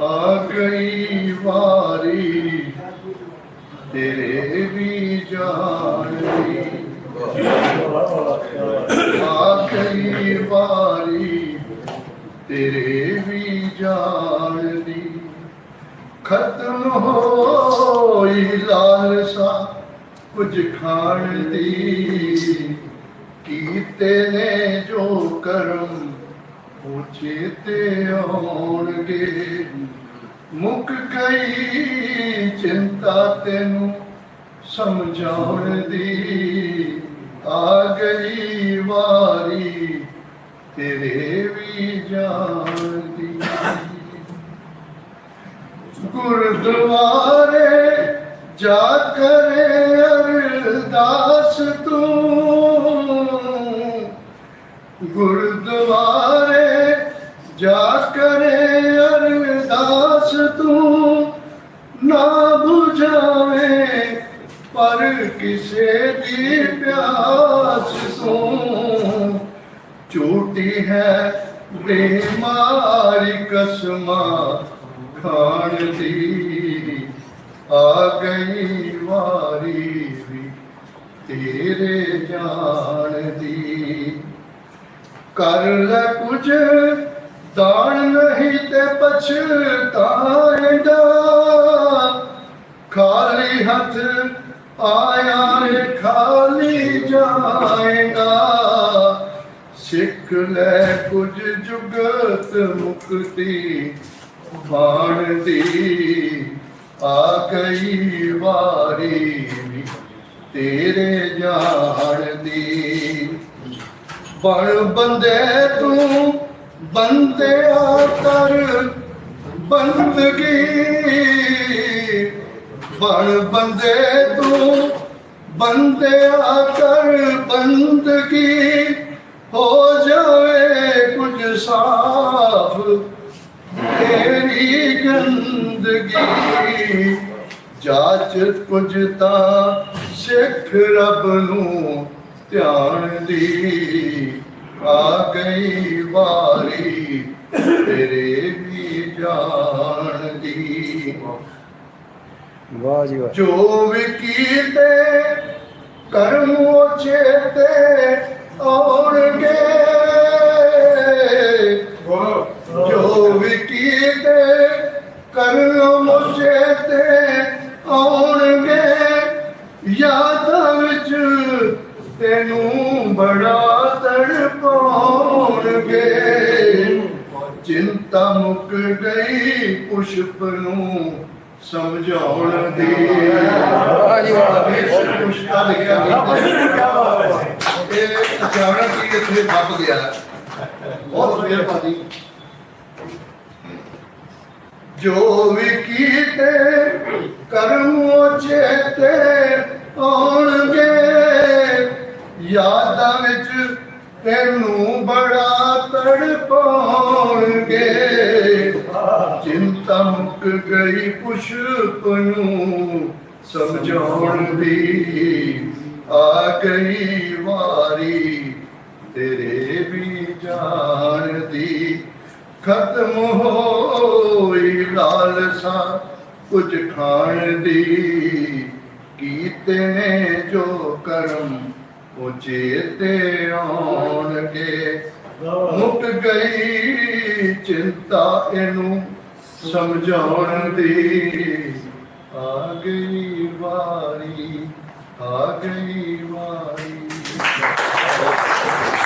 ਆ ਗਈ ਵਾਰੀ ਤੇਰੇ ਵੀ ਜਾਣੀ ਆ ਗਈ ਵਾਰੀ ਤੇਰੇ ਵੀ ਜਾਣੀ ਖਤਮ ਹੋਈ ਲਾਲਸਾ ਕੁਝ ਖਾਣ ਦੀ। ਕੀਤੇ ਨੇ ਜੋ ਕਰਮ ਉਹ ਚੇਤੇ ਆਉਣਗੇ। ਮੁੱਕ ਗਈ ਚਿੰਤਾ ਤੈਨੂੰ ਸਮਝਾਉਣ ਦੀ ਆ ਗਈ ਵਾਰੀ, ਤੇਰੇ ਵੀ ਜਾਣ ਦੀ। ਗੁਰਦੁਆਰੇ ਜਾ ਕਰੇ ਅਰਦਾਸ ਤੂੰ। ਗੁਰਦੁਆਰੇ ਅਰਦਾਸ ਤੂੰ ਨਾ 부ਝਾਵੇਂ ਪਰ ਕਿਸੇ ਦੀ ਪਿਆਸ ਤੂੰ ਝੂਠੀ ਹੈ ਬੇਮਾਰੀ ਕਸਮਾਂ ਖਾਣ ਦੀ। ਆ ਗਈ ਵਾਰੀ ਵੀ ਤੇਰੇ ਜਾਣ ਦੀ। ਕਰ ਲੈ ਕੁਝ ਦਾਣ ਨਹੀਂ ਤੇ ਪਛਤਾਏਗਾ ਖਾਲੀ ਹੱਥ ਆਇਆ ਏ, ਖਾਲੀ ਜਾਏਗਾ ਸਿੱਖ ਲੈ ਕੁਝ ਜੁਗਤ ਮੁਕਤੀ, ਬਾਣ ਦੀ ਆ ਗਈ ਵਾਰੀ ਤੇਰੇ ਜਾਣ ਦੀ। ਬਣ ਬੰਦੇ ਤੂੰ ਬੰਦਿਆ ਕਰ ਬੰਦਗੀ। ਬਣ ਬੰਦੇ ਤੂੰ ਬੰਦਿਆ ਕਰ ਬੰਦਗੀ। ਹੋ ਜਾਵੇ ਕੁਝ ਸਾਫ਼, ਤੇਰੀ ਗੰਦਗੀ। ਜਾਚ ਕੁਝ ਤਾਂ ਸਿੱਖ ਰੱਬ ਨੂੰ ਧਿਆਨ ਦੀ। ਆ ਗਈ ਵਾਰੀ ਤੇਰੇ ਵੀ ਜਾਣ ਦੀ ਵਾਹ ਜੀ ਵਾਹ। ਜੋ ਵੀ ਕੀਤੇ ਕਰਮ ਚੇਤੇ ਆਉਣਗੇ। ਜੋ ਵੀ ਕੀਤੇ ਕਰਮ ਚੇਤੇ ਆਉਣਗੇ। ਯਾਦਾਂ ਵਿੱਚ ਤੈਨੂੰ ਬੜਾ ਤੜਪਾਉਣਗੇ ਚਿੰਤਾ ਮੁੱਕ ਗਈ ਪੁਸ਼ਪ ਨੂੰ ਸਮਝਾਉਣ ਦੀ। ਵਾਹ। ਜੀ ਵਾਹ। ਪੁਸ਼ਪਾ ਲਿਖਿਆ ਇਹ ਅਚਾਨਕ ਹੀ ਇੱਥੇ ਦੱਬ ਗਿਆ। ਬਹੁਤ ਮਿਹਰਬਾਨੀ ਜੋ ਵੀ ਕੀਤੇ ਕਰਮ ਚੇਤੇ ਆਉਣਗੇ ਯਾਦਾਂ ਵਿੱਚ ਤੈਨੂੰ ਬੜਾ ਤੜਪਾਉਣਗੇ। ਚਿੰਤਾ ਮੁੱਕ ਗਈ ਪੁਸ਼ਪ ਨੂੰ, ਸਮਝਾਉਣ ਦੀ ਆ ਗਈ ਵਾਰੀ। ਤੇਰੇ ਵੀ ਜਾਣ ਦੀ ਖਤਮ ਹੋਈ ਲਾਲਸਾ ਕੁਝ ਖਾਣ ਦੀ। ਕੀਤੇ ਨੇ ਜੋ ਕਰਮ ਉਹ ਚੇਤੇ ਆਉਣਗੇ। ਮੁੱਕ ਗਈ ਚਿੰਤਾ ਇਹਨੂੰ ਸਮਝਾਉਣ ਦੀ। ਆ ਗਈ ਵਾਰੀ ਆ ਗਈ